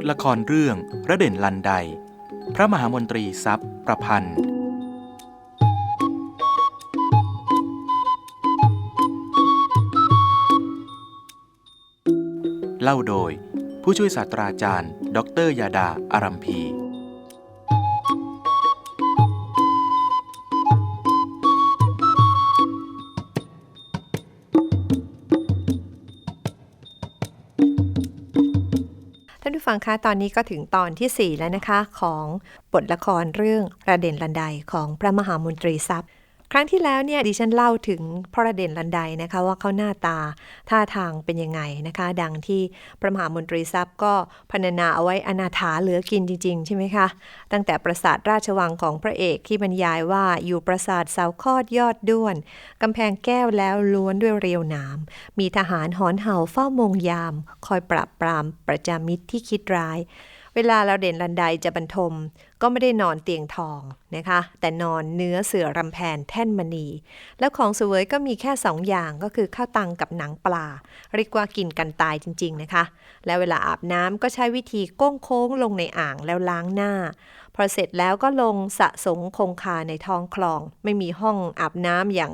ทละครเรื่องระเด่นลันได พระมหามนตรีทรัพย์ประพันธ์ เล่าโดยผู้ช่วยศาสตราจารย์ ดรยาดาอารัมพี ผู้ฟังคะตอนนี้ก็ถึงตอนที่ 4 แล้วนะคะ ของบทละครเรื่องระเด็นลันไดของพระมหามนตรีทรัพย์ ครั้งที่แล้วเนี่ยดิฉันเล่าถึงพระระเด่นลันไดนะคะว่าเขาหน้าตาท่าทางเป็นยังไงนะคะ ดังที่พระมหามนตรีทรัพย์ก็พรรณนาเอาไว้อนาถาเหลือกินจริง ๆ ใช่ไหมคะ ตั้งแต่ปราสาทราชวังของพระเอกที่บรรยายว่าอยู่ปราสาทเสาคอดยอดด้วนกำแพงแก้วแล้วล้วนด้วยเรียวหนาม มีทหารหอนเห่าเฝ้ามงยาม คอยปราบปรามประจามิตรที่คิดร้าย เวลาเราเด่นลันไดจะบรรทม ก็ไม่ได้นอนเตียงทองนะคะ แต่นอนเนื้อเสือรำแพนแท่นมณี แล้วของสวยก็มีแค่สองอย่างก็คือข้าวตังกับหนังปลาเรียกว่ากินกันตายจริง ๆนะคะ แล้วเวลาอาบน้ำก็ใช้วิธีก้งโค้งลงในอ่างแล้วล้างหน้า พอเสร็จแล้วก็ลงสะสงคงคาในท้องคลอง ไม่มีห้องอาบน้ำอย่าง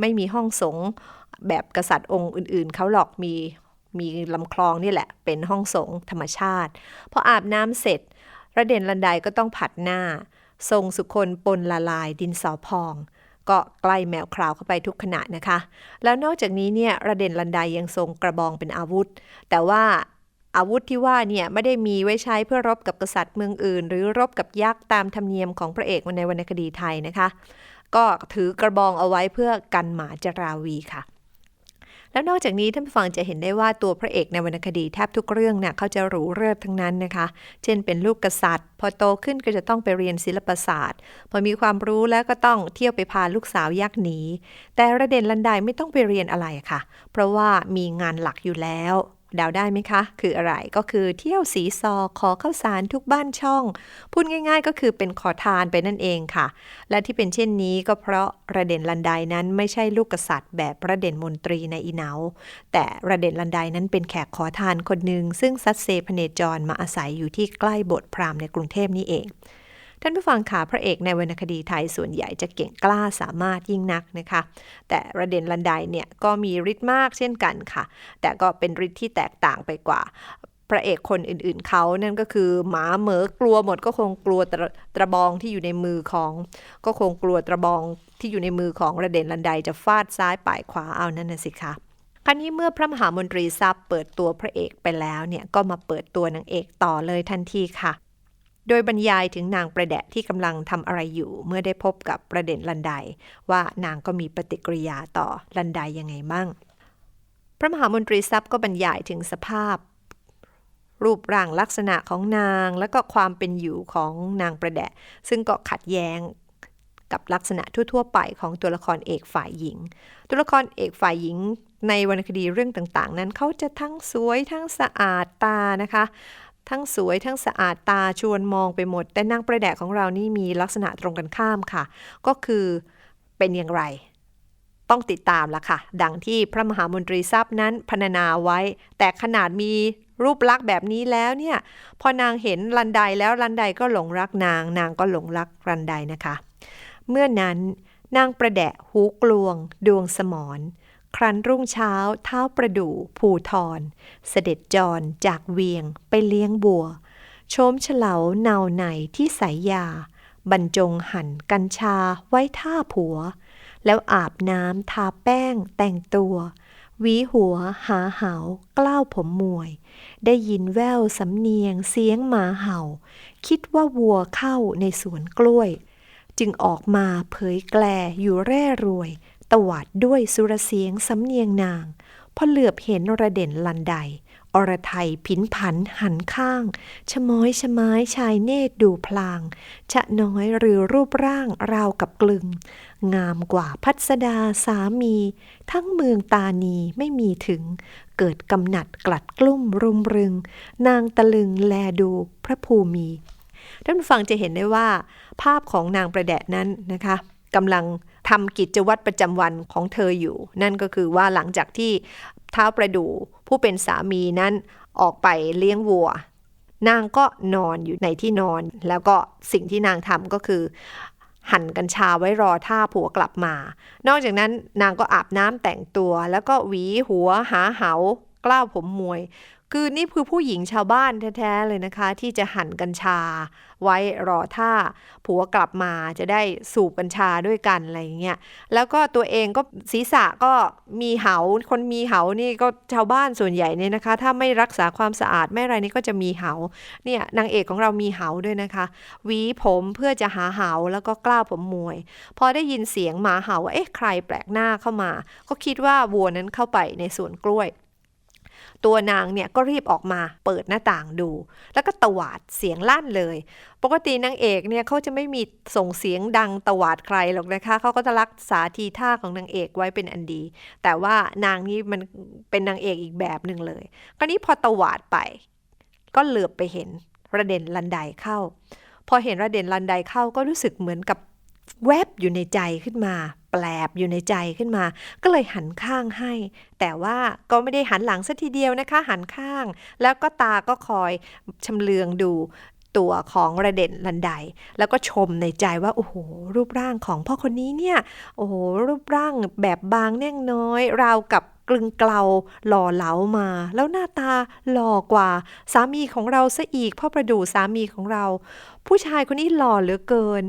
ไม่มีห้องสงแบบกษัตริย์องค์อื่นๆ เขาหรอกมี มีลำคลองนี่แหละ เป็นห้องสงธรรมชาติ พออาบน้ำเสร็จ ระเด่นลันไดก็ต้องผัดหน้า ทรงสุคนปนละลายดินสอพอง ก็ใกล้แมวคราวเข้าไปทุกขณะนะคะ แล้วนอกจากนี้เนี่ยระเด่นลันไดยังทรงกระบองเป็นอาวุธ แต่ว่าอาวุธที่ว่าเนี่ยไม่ได้มีไว้ใช้เพื่อรบกับกษัตริย์เมืองอื่น หรือรบกับยักษ์ตามธรรมเนียมของพระเอกในวรรณคดีไทยนะคะ ก็ถือกระบองเอาไว้เพื่อกันหมาจราวีค่ะ แล้วนอกจากนี้ท่านผู้ฟังจะเห็นได้ว่าตัวพระเอกในวรรณคดีแทบทุกเรื่องเนี่ยเขาจะหรูเริบทั้งนั้นนะคะ เช่นเป็นลูกกษัตริย์ พอโตขึ้นก็จะต้องไปเรียนศิลปศาสตร์ พอมีความรู้แล้วก็ต้องเที่ยวไปพาลูกสาวยักษ์หนีแต่ระเด็นลันไดไม่ต้องไปเรียนอะไรค่ะ เพราะว่ามีงานหลักอยู่แล้ว เดาได้ไหมคะ คืออะไรก็คือเที่ยวสีซอขอข้าวสารทุกบ้านช่อง พูดง่าย ๆ ก็คือเป็นขอทานไปนั่นเองค่ะ และที่เป็นเช่นนี้ก็เพราะระเด่นลันไดนั้นไม่ใช่ลูกกษัตริย์ แบบระเด่นมนตรีในอีเหนาแต่ระเด่นลันไดนั้นเป็นแขกขอทานคนหนึ่งซึ่งซัดเซพเนจรมาอาศัยอยู่ที่ใกล้โบสถ์พราหมณ์ในกรุงเทพนี่เอง ท่านผู้ฟังค่ะพระเอกในวรรณคดีไทยส่วนใหญ่จะเก่งกล้าสามารถยิ่งนักนะคะ แต่ระเด่นลันไดเนี่ยก็มีฤทธิ์มากเช่นกันค่ะ แต่ก็เป็นฤทธิ์ที่แตกต่างไปกว่าพระเอกคนอื่นๆเขานั่นก็คือหมาเหมอกลัวหมดก็คงกลัวตรตระบองที่อยู่ในมือของ ก็คงกลัวตระบองที่อยู่ในมือของระเด่นลันไดจะฟาดซ้ายป่ายขวาเอานั่นน่ะสิคะคราวนี้เมื่อพระมหามนตรีทรัพย์เปิดตัวพระเอกไปแล้วเนี่ยก็มาเปิดตัวนางเอกต่อเลยทันทีค่ะ โดยบรรยายถึงนางประแดะที่กำลังทำอะไรอยู่ เมื่อได้พบกับประเด็นลันไดว่านางก็มีปฏิกิริยาต่อลันไดยังไงมั่ง พระมหามนตรีทรัพย์ก็บรรยายถึงสภาพ รูปร่างลักษณะของนางและก็ความเป็นอยู่ของนางประแดะ ซึ่งก็ขัดแย้งกับลักษณะทั่ว ๆ ไปของตัวละครเอกฝ่ายหญิง ตัวละครเอกฝ่ายหญิงในวรรณคดีเรื่องต่างๆ นั้นเขาจะทั้งสวยทั้งสะอาดตานะคะ ทั้งสวยทั้งสะอาดตาชวนมองไปหมด แต่นางประแดะของเรานี่มีลักษณะตรงกันข้ามค่ะ ก็คือเป็นอย่างไร ต้องติดตามละค่ะ ดังที่พระมหามนตรีทรัพย์นั้นพรรณนาไว้ แต่ขนาดมีรูปลักษณ์แบบนี้แล้วเนี่ย พอนางเห็นลันไดแล้วลันไดก็หลงรักนาง นางก็หลงรักลันไดนะคะ เมื่อนั้นนางประแดะหูกลวง ดวงสมร ครั้นรุ่งเช้าเท้าประดู่ภูทรเสด็จจรจากเวียงไปเลี้ยงบัว โชมเฉลาเนาในที่สายยา บรรจงหั่นกัญชาไว้ท่าผัว แล้วอาบน้ำทาแป้งแต่งตัวหวีหัวหาเหากล้าวผมมวย ได้ยินแววสำเนียงเสียงหมาเห่า คิดว่าวัวเข้าในสวนกล้วย จึงออกมาเผยแกลอยู่แร่รวย ตวาดด้วยสุรเสียงสำเนียงนาง พอเหลือบเห็นระเด่นลันได อรไทยผินผันหันข้าง ชะม้อยชะไม้ชายเนตรดูพลาง ชะน้อยหรือรูปร่างราวกับกลึง งามกว่าพัสดาสามี ทั้งเมืองตานีไม่มีถึง เกิดกำหนัดกลัดกลุ้มรุมรึง นางตะลึงแลดูพระภูมิท่านฟังจะเห็นได้ว่า ภาพของนางประแดะนั้นนะคะกำลัง ทำกิจวัตรประจำวันของเธออยู่ นั่นก็คือว่าหลังจากที่เท้าประดู่ผู้เป็นสามีนั้นออกไปเลี้ยงวัว นางก็นอนอยู่ในที่นอน แล้วก็สิ่งที่นางทำก็คือ หั่นกัญชาไว้รอท่าผัวกลับมา นอกจากนั้นนางก็อาบน้ำแต่งตัว แล้วก็หวีหัวหาเหากล้าวผมมวย คือนี่คือผู้หญิงชาวบ้านแท้ๆเลยนะคะ ที่จะหั่นกัญชา ไว้รอท่าผัวกลับมาจะได้สูบกัญชาด้วยกันอะไรอย่างเงี้ยแล้วก็ตัวเองก็ศีรษะก็มีเหาคนมีเหานี่ก็ชาวบ้านส่วนใหญ่เนี่ยนะคะ ถ้าไม่รักษาความสะอาดไม่อะไรนี่ก็จะมีเหาเนี่ยนางเอกของเรามีเหาด้วยนะคะหวีผมเพื่อจะหาเหาแล้วก็กล้าวผมมวย พอได้ยินเสียงหมาเห่าว่าเอ๊ะใครแปลกหน้าเข้ามา ก็คิดว่าวัวนั้นเข้าไปในสวนกล้วย ตัวนางเนี่ยก็รีบออกมาเปิดหน้าต่างดู แล้วก็ตวาดเสียงลั่นเลย ปกตินางเอกเนี่ยเขาจะไม่มีส่งเสียงดังตวาดใครหรอกนะคะเขาก็จะรักษาทีท่าของนางเอกไว้เป็นอันดี แต่ว่านางนี้มันเป็นนางเอกอีกแบบหนึ่งเลย คราวนี้พอตวาดไป ก็เหลือบไปเห็นระเด็นลันไดเข้า พอเห็นระเด็นลันไดเข้าก็รู้สึกเหมือนกับแวบอยู่ในใจขึ้นมา ปลบอยู่ในใจขึ้นมา ก็เลยหันข้างให้ แต่ว่าก็ไม่ได้หันหลังสัทีเดียวนะคะ หันข้าง แล้วก็ตาก็คอยชำเลืองดูตัวของระเด็นลันไดแล้วก็ชมในใจว่า โอ้โห รูปร่างของพ่อคนนี้เนี่ย โอ้โห รูปร่างแบบบางแน่งน้อย ราวกับกลึงเกลาหล่อเหลามา แล้วหน้าตาหล่อกว่า สามีของเราซะอีกพ่อประดูสามีของเรา ผู้ชายคนนี้หล่อเหลือเกิน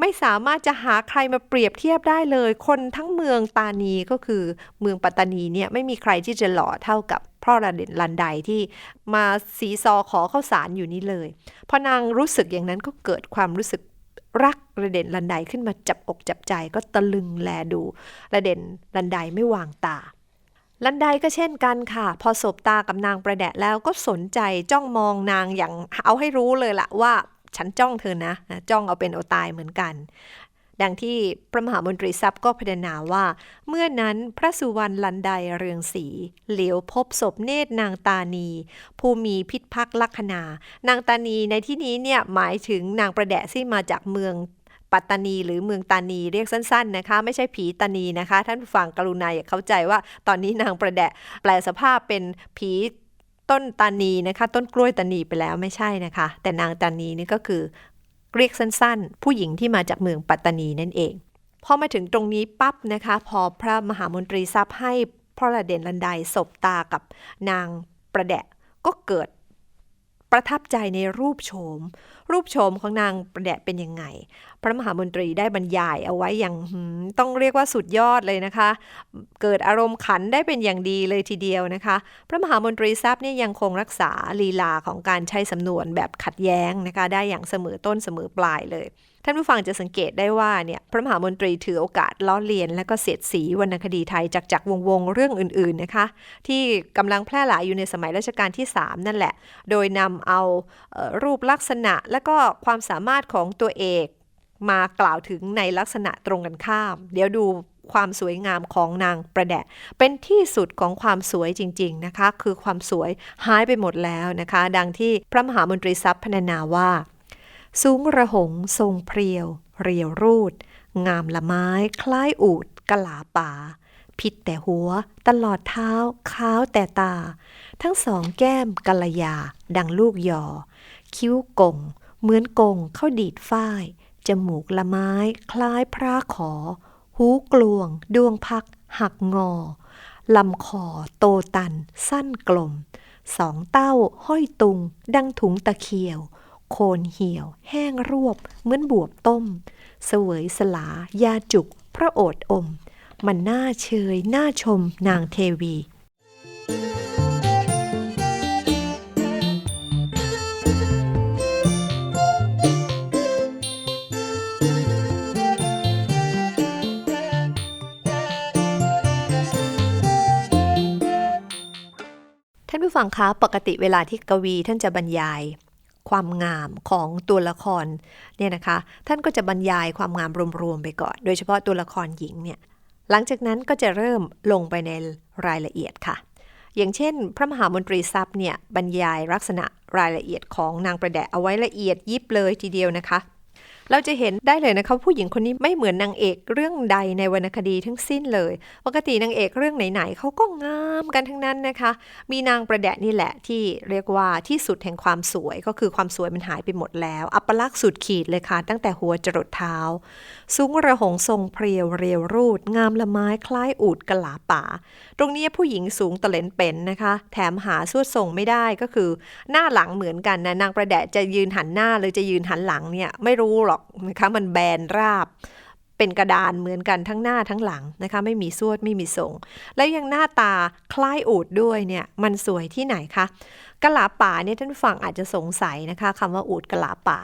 ไม่สามารถจะหาใครมาเปรียบเทียบได้เลย คนทั้งเมืองตานีก็คือเมืองปัตตานีเนี่ยไม่มีใครที่จะหล่อเท่ากับพ่อระเด็นลันไดที่มาสีซอขอข้าวสารอยู่นี่เลย พอนางรู้สึกอย่างนั้นก็เกิดความรู้สึกรักระเด็นลันไดขึ้นมาจับอกจับใจก็ตะลึงแลดูระเด็นลันไดไม่วางตาลันไดก็เช่นกันค่ะ พอสบตากับนางประแดะแล้วก็สนใจจ้องมองนางอย่างเอาให้รู้เลยละว่า ฉันจ้องเธอนะ จ้องเอาเป็นเอาตายเหมือนกัน ดังที่พระมหามนตรีทรัพย์ก็พรรณนาว่า เมื่อนั้นพระสุวรรณลันไดเรืองศรีเหลียวพบศพเนตรนางตานี ผู้มีพิษพักลักษณานางตานีในที่นี้เนี่ยหมายถึงนางประแดะที่มาจากเมืองปัตตานีหรือเมืองตานีเรียกสั้น ๆนะคะ ไม่ใช่ผีตานีนะคะ ท่านผู้ฟังกรุณาอย่าเข้าใจว่า ตอนนี้นางประแดะแปลสภาพเป็นผี ต้นตานีนะคะ ต้นกล้วยตานีไปแล้วไม่ใช่นะคะ แต่นางตานีนี่ก็คือเรียกสั้นๆ ผู้หญิงที่มาจากเมืองปัตตานีนั่นเองพอมาถึงตรงนี้ปั๊บนะคะ พอพระมหามนตรีทรัพย์ให้พระระเด่นลันไดสบตากับนางประแดะก็เกิดประทับใจในรูปโฉม รูปโฉมของนางประแดะเป็นยังไง พระมหามนตรีได้บรรยายเอาไว้อย่างต้องเรียกว่าสุดยอดเลยนะคะ เกิดอารมณ์ขันได้เป็นอย่างดีเลยทีเดียวนะคะ พระมหามนตรีทรัพย์เนี่ยยังคงรักษาลีลาของการใช้สำนวนแบบขัดแย้งนะคะ ได้อย่างเสมอต้นเสมอปลายเลยท่านผู้ฟังจะสังเกตได้ว่าเนี่ยพระมหามนตรีถือโอกาสล้อเลียน และก็เสียดสีวรรณคดีไทยจากจากวงวงๆเรื่องอื่นๆนะคะ ที่กำลังแพร่หลายอยู่ในสมัยรัชกาลที่ 3 นั่นแหละ โดยนำเอาเอ่อรูปลักษณะและก็ความสามารถของตัวเอกมากล่าวถึงในลักษณะตรงกันข้าม เดี๋ยวดูความสวยงามของนางประแดะ เป็นที่สุดของความสวยจริง ๆนะคะ คือความสวยหายไปหมดแล้วนะคะ ดังที่พระมหามนตรีทรัพย์พรรณนาว่า สูงระหงทรงเพรียว เรียวรูด งามละไม้คล้ายอูดกะลาป่า ผิดแต่หัว ตลอดเท้าขาวแต่ตา ทั้งสองแก้มกัลยา ดังลูกยอ คิ้วกง เหมือนกงเข้าดีดฝ้าย จมูกละไม้คล้ายพระขอ หูกลวง ดวงพัก หักงอ ลำคอ โตตัน สั้นกลม สองเต้า ห้อยตุง ดังถุงตะเคียว โคนเหี่ยว แห้งรวบ เหมือนบวบต้ม เสวยสลา ยาจุก พระโอษอม มันน่าเชย น่าชมนางเทวีานผู้ฟังคะปกติเวลาที่กวีท่านจะบรรยายความงามของตัวละครเนี่ยนะคะ ท่านก็จะบรรยายความงามรวมๆไปก่อน โดยเฉพาะตัวละครหญิงเนี่ยหลังจากนั้นก็จะเริ่มลงไปในรายละเอียดค่ะ อย่างเช่น พระมหามนตรีทรัพย์เนี่ยบรรยายลักษณะรายละเอียดของนางประแดะเอาไว้ละเอียดยิบเลยทีเดียวนะคะ เราจะเห็นได้เลยนะคะผู้หญิงคนนี้ไม่เหมือนนางเอกเรื่องใดในวรรณคดีทั้งสิ้นเลย ปกตินางเอกเรื่องไหนๆเขาก็งามกันทั้งนั้นนะคะ มีนางประแดะนี่แหละที่เรียกว่าที่สุดแห่งความสวยก็คือความสวยมันหายไปหมดแล้ว อัปลักษณ์สุดขีดเลยค่ะ ตั้งแต่หัวจรดเท้า สูงระหงทรงเพรียวเรียวรูด งามละไม้คล้ายอูดกะลาป่า ตรงนี้ผู้หญิงสูงตะเลนเป็นนะคะ แถมหาสวดทรงไม่ได้ก็คือ หน้าหลังเหมือนกันนะนางประแดะจะยืนหันหน้าหรือจะยืนหันหลังเนี่ยไม่รู้หรออกนะคะมันแบนราบ เป็นกระดานเหมือนกันทั้งหน้าทั้งหลังนะคะไม่มีสวดไม่มีทรง และยังหน้าตาคล้ายอูดด้วยเนี่ยมันสวยที่ไหนคะกะลาป่าเนี่ยท่านฟังอาจจะสงสัยนะคะคำว่าอูดกะลาป่า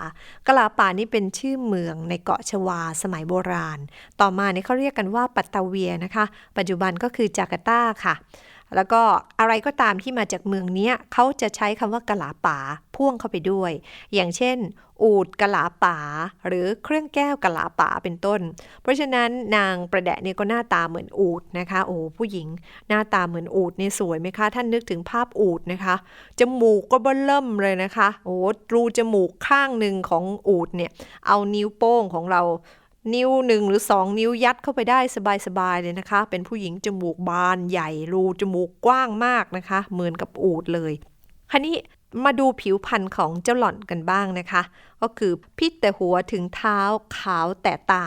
กะลาป่านี่เป็นชื่อเมืองในเกาะชวาสมัยโบราณ ต่อมาเนี่ยเขาเรียกกันว่าปัตตาเวียนะคะ ปัจจุบันก็คือจาการ์ตาค่ะ แล้วก็อะไรก็ตามที่มาจากเมืองเนี้ยเขาจะใช้คำว่ากะลาป่าพ่วงเข้าไปด้วย อย่างเช่น อูดกะลาป่าหรือเครื่องแก้วกะลาป่าเป็นต้น เพราะฉะนั้นนางประแดะเนี่ยก็หน้าตาเหมือนอูดนะคะ โอ้ผู้หญิง หน้าตาเหมือนอูดเนี่ยสวยไหมคะ ท่านนึกถึงภาพอูดนะคะจมูกก็เบิ่มเลยนะคะโอ้รูจมูกข้างหนึ่งของอูดเนี่ยเอานิ้วโป้งของเรา นิ้วหนึ่งหรือสองนิ้วยัดเข้าไปได้สบายๆเลยนะคะ เป็นผู้หญิงจมูกบานใหญ่รูจมูกกว้างมากนะคะ เหมือนกับอูดเลยคราวนี้มาดูผิวพรรณของเจ้าหล่อนกันบ้างนะคะ ก็คือพิษแต่หัวถึงเท้าขาวแต่ตา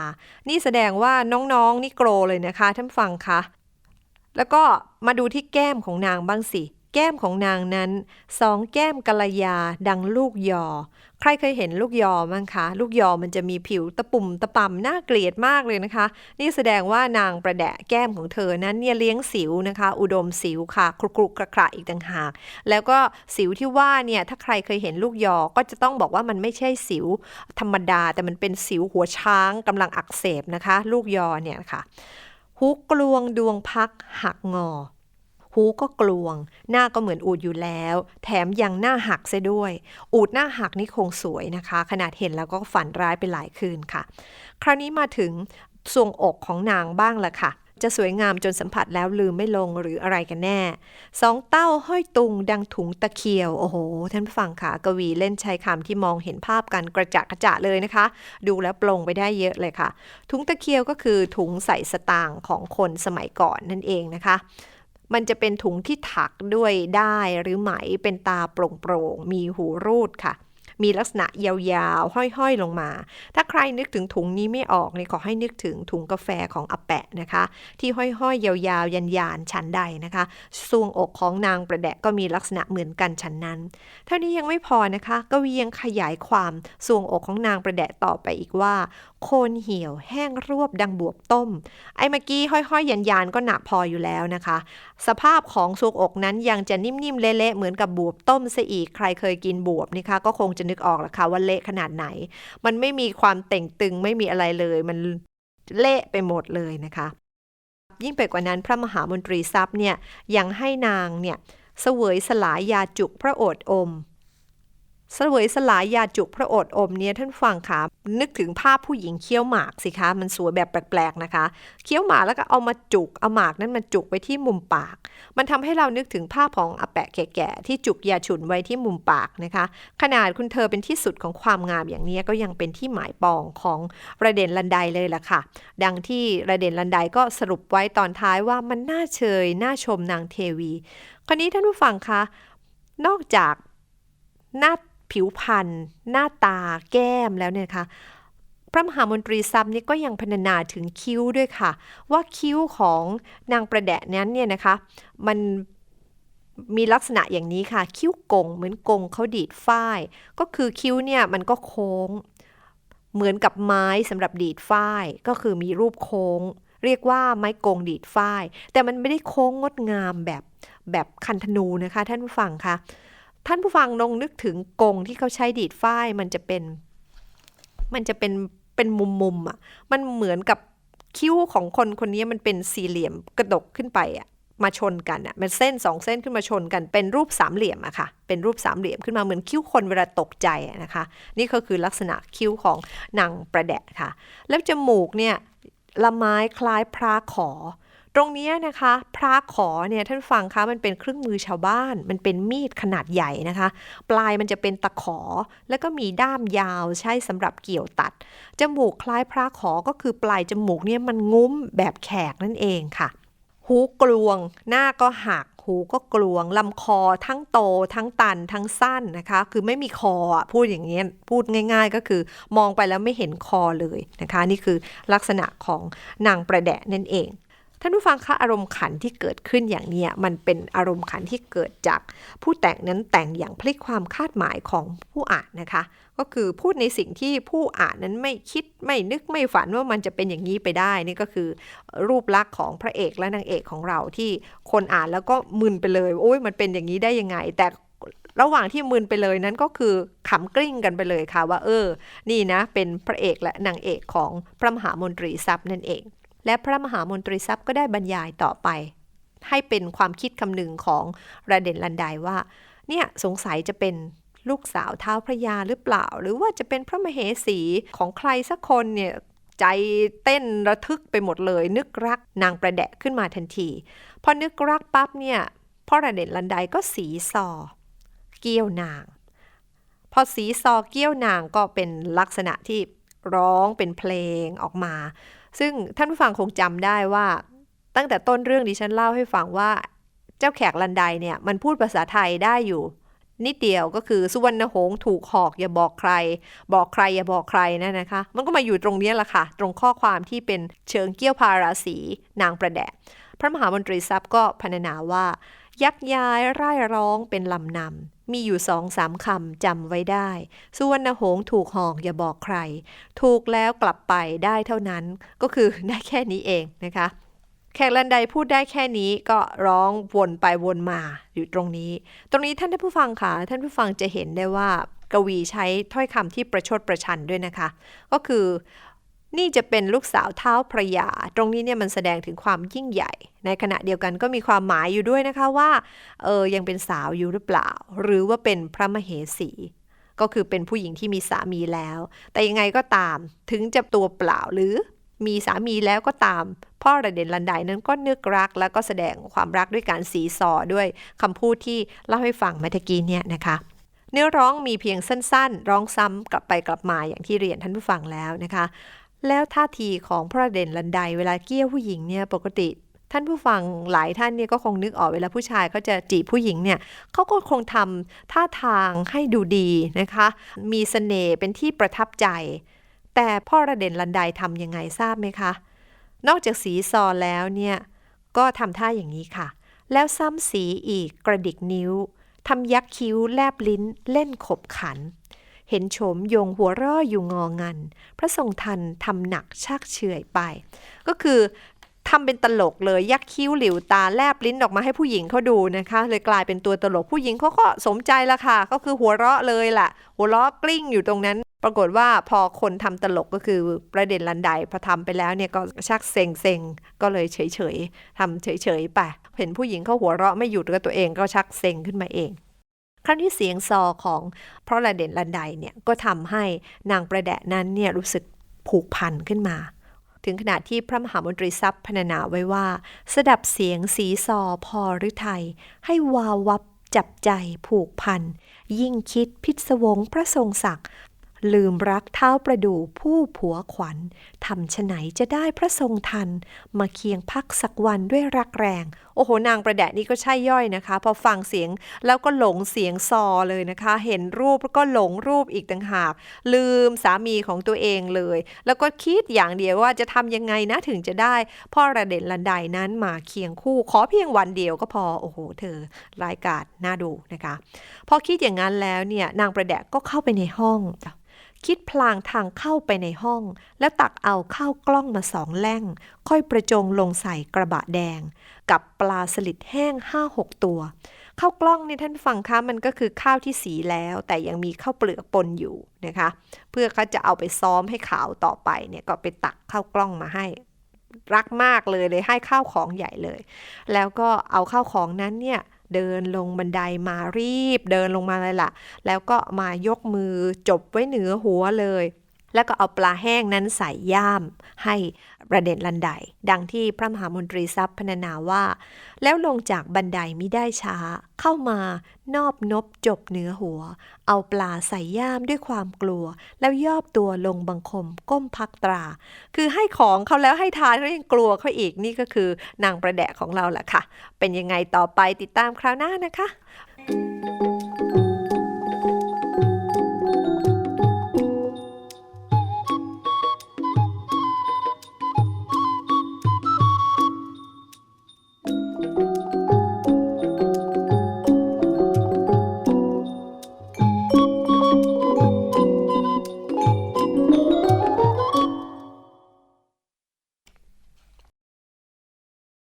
นี่แสดงว่าน้องๆนี่โกรเลยนะคะท่านฟังคะแล้วก็มาดูที่แก้มของนางบ้างสิ แก้มของนางนั้นสองแก้มกะละยาดังลูกยอ ใครเคยเห็นลูกยอมั้งคะ ลูกยอมันจะมีผิวตะปุ่มตะป่ำน่าเกลียดมากเลยนะคะ นี่แสดงว่านางประแดะแก้มของเธอนั้นเนี่ยเลี้ยงสิวนะคะ อุดมสิวค่ะครุกรุกระกระอีกต่างหาก แล้วก็สิวที่ว่าเนี่ยถ้าใครเคยเห็นลูกยอก็จะต้องบอกว่ามันไม่ใช่สิวธรรมดา แต่มันเป็นสิวหัวช้างกำลังอักเสบนะคะ ลูกยอเนี่ยค่ะหูกลวงดวงพักหักงอ หูก็กลวง หน้าก็เหมือนอูดอยู่แล้ว แถมยังหน้าหักเสียด้วย อูดหน้าหักนี่คงสวยนะคะ ขนาดเห็นแล้วก็ฝันร้ายไปหลายคืนค่ะ คราวนี้มาถึงทรวงอกของนางบ้างละค่ะจะสวยงามจนสัมผัสแล้วลืมไม่ลงหรืออะไรกันแน่ สองเต้าห้อยตุงดังถุงตะเคียว โอ้โห ท่านผู้ฟังค่ะ กวีเล่นใช้คำที่มองเห็นภาพกันกระจะกระจะเลยนะคะ ดูแล้วปลงไปได้เยอะเลยค่ะ ถุงตะเคียวก็คือถุงใส่สตางค์ของคนสมัยก่อนนั่นเองนะคะ มันจะเป็นถุงที่ถักด้วยได้หรือไหมเป็นตาโปร่งๆมีหูรูดค่ะ มีลักษณะยาวๆ ห้อยๆลงมา ถ้าใครนึกถึงถุงนี้ไม่ออกเนี่ยขอให้นึกถึงถุงกาแฟของอาแปะนะคะ ที่ห้อยๆ ยาวๆ ยันๆชั้นใดนะคะทรวงอกของนางประแดะก็มีลักษณะเหมือนกันชั้นนั้น เท่านี้ยังไม่พอนะคะกวียังขยายความทรวงอกของนางประแดะต่อไปอีกว่า โคนเหี่ยวแห้งรวบดังบวบต้ม ไอ้เมื่อกี้ห้อยๆยันๆก็หนักพออยู่แล้วนะคะ สภาพของทรวงอกนั้นยังจะนิ่มๆเละๆเหมือนกับบวบต้มซะอีกใครเคยกินบวบนี่คะก็คงจะนึกออกละค่ะว่าเละขนาดไหน มันไม่มีความเต่งตึงไม่มีอะไรเลย มันเละไปหมดเลยนะคะ ยิ่งไปกว่านั้นพระมหามนตรีทรัพย์เนี่ยยังให้นางเนี่ยเสวยสลายยาจุกพระโอษฐ์อม สวยสลายยาจุกพระโอษอมเนี่ยท่านฟังค่ะนึกถึงภาพผู้หญิงเคี้ยวหมากสิคะมันสวยแบบแปลกๆนะคะ เคี้ยวหมากแล้วก็เอามาจุกเอาหมากนั้นมาจุกไว้ที่มุมปาก มันทำให้เรานึกถึงภาพของอาแปะแก่ๆที่จุกยาฉุนไว้ที่มุมปากนะคะ ขนาดคุณเธอเป็นที่สุดของความงามอย่างนี้ก็ยังเป็นที่หมายปองของประเด่นลันไดเลยล่ะค่ะ ดังที่ประเด่นลันไดก็สรุปไว้ตอนท้ายว่ามันน่าเชยน่าชมนางเทวี คราวนี้ท่านผู้ฟังคะนอกจากหน้า ผิวพรรณหน้าตาแก้มแล้วเนี่ยนะคะพระมหามนตรีซับนี่ก็ยังพรรณนาถึงคิ้วด้วยค่ะ ว่าคิ้วของนางประแดะนั้นเนี่ยนะคะ มันมีลักษณะอย่างนี้ค่ะ คิ้วกงเหมือนกงเขาดีดฝ้าย ก็คือคิ้วเนี่ยมันก็โค้ง เหมือนกับไม้สำหรับดีดฝ้าย ก็คือมีรูปโค้ง เรียกว่าไม้กงดีดฝ้าย แต่มันไม่ได้โค้งงดงามแบบแบบคันธนูนะคะ ท่านผู้ฟังคะ ท่านผู้ฟังลองนึกถึงกงที่เขาใช้ดีดฝ้ายมันจะเป็น มันจะเป็นเป็นมุมมุมอะ มันเหมือนกับคิ้วของคนคนนี้มันเป็นสี่เหลี่ยมกระดกขึ้นไปอะมาชนกันอะมันเส้นสองเส้นขึ้นมาชนกันเป็นรูปสามเหลี่ยมอะค่ะ เป็นรูปสามเหลี่ยมขึ้นมาเหมือนคิ้วคนเวลาตกใจนะคะ นี่ก็คือลักษณะคิ้วของนางประแดะค่ะ แล้วจมูกเนี่ยละไม้คล้ายพระขอ ตรงนี้นะคะ พระขอเนี่ยท่านฟังคะมันเป็นเครื่องมือชาวบ้าน มันเป็นมีดขนาดใหญ่นะคะ ปลายมันจะเป็นตะขอ แล้วก็มีด้ามยาวใช้สำหรับเกี่ยวตัด จมูกคล้ายพระขอก็คือปลายจมูกเนี่ยมันงุ้มแบบแขกนั่นเองค่ะ หูกลวง หน้าก็หักหูก็กลวงลำคอทั้งโต ทั้งตัน ทั้งสั้นนะคะ คือไม่มีคอพูดอย่างเงี้พูดง่าย ๆ ก็คือมองไปแล้วไม่เห็นคอเลยนะคะ นี่คือลักษณะของนางประแดะนั่นเอง ท่านผู้ฟังคะอารมณ์ขันที่เกิดขึ้นอย่างเนี้ยมันเป็นอารมณ์ขันที่เกิดจากผู้แต่งนั้นแต่งอย่างพลิกความคาดหมายของผู้อ่านนะคะ ก็คือพูดในสิ่งที่ผู้อ่านนั้นไม่คิดไม่นึกไม่ฝันว่ามันจะเป็นอย่างนี้ไปได้นี่ก็คือรูปลักษณ์ของพระเอกและนางเอกของเราที่คนอ่านแล้วก็มึนไปเลยโอ้ยมันเป็นอย่างนี้ได้ยังไง แต่ระหว่างที่มึนไปเลยนั้นก็คือขำกลิ้งกันไปเลยค่ะว่า เออ นี่นะเป็นพระเอกและนางเอกของพระมหามนตรีทรัพย์นั่นเอง และพระมหามนตรีทรัพย์ก็ได้บรรยายต่อไป ให้เป็นความคิดคำนึงของระเด่นลันไดว่า เนี่ยสงสัยจะเป็นลูกสาวเท้าพระยาหรือเปล่า หรือว่าจะเป็นพระมเหสีของใครสักคนเนี่ยใจเต้นระทึกไปหมดเลย นึกรักนางประแดะขึ้นมาทันที พอนึกรักปั๊บเนี่ยพ่อระเด่นลันไดก็สีซอ เกี้ยวนาง พอสีซอเกี้ยวนางก็เป็นลักษณะที่ร้องเป็นเพลงออกมา ซึ่งท่านผู้ฟังคงจำได้ว่า ตั้งแต่ต้นเรื่องดิฉันเล่าให้ฟังว่า เจ้าแขกลันไดเนี่ยมันพูดภาษาไทยได้อยู่ นิดเดียวก็คือสุวรรณหงษ์ถูกหอกอย่าบอกใคร บอกใครอย่าบอกใครนั่นนะคะ มันก็มาอยู่ตรงนี้แหละค่ะ ตรงข้อความที่เป็นเชิงเกี้ยวพาราสีนางประแดะพระมหามนตรีทรัพย์ก็พรรณนาว่า ยักย้ายร่ายร้องเป็นลำนำ มีอยู่สองสามคำจำไว้ได้ สุวรรณหงถูกหอกอย่าบอกใคร ถูกแล้วกลับไปได้เท่านั้น ก็คือได้แค่นี้เองนะคะ แขกลันไดพูดได้แค่นี้ก็ร้องวนไปวนมาอยู่ตรงนี้ ตรงนี้ท่านผู้ฟังค่ะ ท่านผู้ฟังจะเห็นได้ว่ากวีใช้ถ้อยคำที่ประชดประชันด้วยนะคะ ก็คือ นี่จะเป็นลูกสาวเท้าพระยา ตรงนี้เนี่ยมันแสดงถึงความยิ่งใหญ่ ในขณะเดียวกันก็มีความหมายอยู่ด้วยนะคะว่าเออยังเป็นสาวอยู่หรือเปล่า หรือว่าเป็นพระมเหสี ก็คือเป็นผู้หญิงที่มีสามีแล้ว แต่ยังไงก็ตามถึงจะตัวเปล่าหรือมีสามีแล้วก็ตาม พ่อระเด่นลันไดนั้นก็นึกรัก แล้วก็แสดงความรักด้วยการสีซอด้วยคำพูดที่เล่าให้ฟังเมื่อกี้เนี่ยนะคะเนื้อร้องมีเพียงสั้นๆ ร้องซ้ำกลับไปกลับมาอย่างที่เรียนท่านผู้ฟังแล้วนะคะ แล้วท่าทีของพระเด่นลันไดเวลาเกี้ยวผู้หญิงเนี่ยปกติ ท่านผู้ฟังหลายท่านเนี่ยก็คงนึกออกเวลาผู้ชายเขาจะจีบผู้หญิงเนี่ยเขาก็คงทำท่าทางให้ดูดีนะคะ มีเสน่ห์เป็นที่ประทับใจ แต่พ่อระเด่นลันไดทำยังไงทราบไหมคะ นอกจากสีซอแล้วเนี่ยก็ทำท่าอย่างนี้ค่ะ แล้วซ้ำสีอีกกระดิกนิ้วทำยักคิ้วแลบลิ้นเล่นขบขัน เห็นโฉมยงหัวร่ออยู่งองัน พระทรงทันทำหนักชักเฉยไป ก็คือทำเป็นตลกเลยยักคิ้วหลิวตาแลบลิ้นออกมาให้ผู้หญิงเขาดูนะคะ เลยกลายเป็นตัวตลกผู้หญิงเขาก็สมใจละค่ะ ก็คือหัวเราะเลยล่ะ หัวเราะกลิ้งอยู่ตรงนั้น ปรากฏว่าพอคนทำตลกก็คือประเด็นลันไดพอทำไปแล้วเนี่ยก็ชักเซ็งเซ็งก็เลยเฉยเฉยทำเฉยเฉยไปเห็นผู้หญิงเขาหัวเราะไม่หยุดก็ตัวเองก็ชักเซ็งขึ้นมาเอง ครั้งที่เสียงซอของพระละเด่นลันไดเนี่ยก็ทำให้นางประแดะนั้นเนี่ยรู้สึกผูกพันขึ้นมา ถึงขนาดที่พระมหามนตรีทรัพย์พรรณนาไว้ว่า สดับเสียงสีซอพอหรือไทย ให้วาววับจับใจผูกพัน ยิ่งคิดพิศวงพระทรงศักดิ์ ลืมรักเท้าประดูผู้ผัวขวัญทำฉไหนจะได้พระทรงทัน มาเคียงพักสักวันด้วยรักแรง โอ้โห นางประแดะนี่ก็ใช่ย่อยนะคะ พอฟังเสียงแล้วก็หลงเสียงซอเลยนะคะ เห็นรูปแล้วก็หลงรูปอีกต่างหาก ลืมสามีของตัวเองเลย แล้วก็คิดอย่างเดียวว่าจะทำยังไงนะถึงจะได้ พ่อระเด่นลันไดนั้นมาเคียงคู่ ขอเพียงวันเดียวก็พอ โอ้โห เธอรายการน่าดูนะคะ พอคิดอย่างนั้นแล้วเนี่ย นางประแดะก็เข้าไปในห้อง คิดพลางทางเข้าไปในห้อง แล้วตักเอาข้าวกล้องมาสองแล่ง ค่อยประจงลงใส่กระบะแดง กับปลาสลิดแห้งห้าหกตัวข้าวกล้องเนี่ยท่านฟังคะมันก็คือข้าวที่สีแล้ว แต่ยังมีข้าวเปลือกปนอยู่นะคะ เพื่อเขาจะเอาไปซ้อมให้ขาวต่อไปเนี่ยก็ไปตักข้าวกล้องมาให้รักมากเลยเลยให้ข้าวของใหญ่เลย แล้วก็เอาข้าวของนั้นเนี่ย เดินลงบันไดมารีบ เดินลงมาเลยล่ะ แล้วก็มายกมือจบไว้เหนือหัวเลย แล้วก็เอาปลาแห้งนั้นใส่ย่าม ให้ประเด็นลันไดดังที่พระมหามนตรีทรัพย์พรรณนาว่า แล้วลงจากบันไดมิได้ช้า เข้ามานอบนบจบเหนือหัว เอาปลาใส่ย่ามด้วยความกลัว แล้วย่อตัวลงบังคมก้มพักตรา คือให้ของเขาแล้วให้ทานเขายังกลัวเขาอีกนี่ก็คือนางประแดะของเราแหละค่ะ เป็นยังไงต่อไปติดตามคราวหน้านะคะ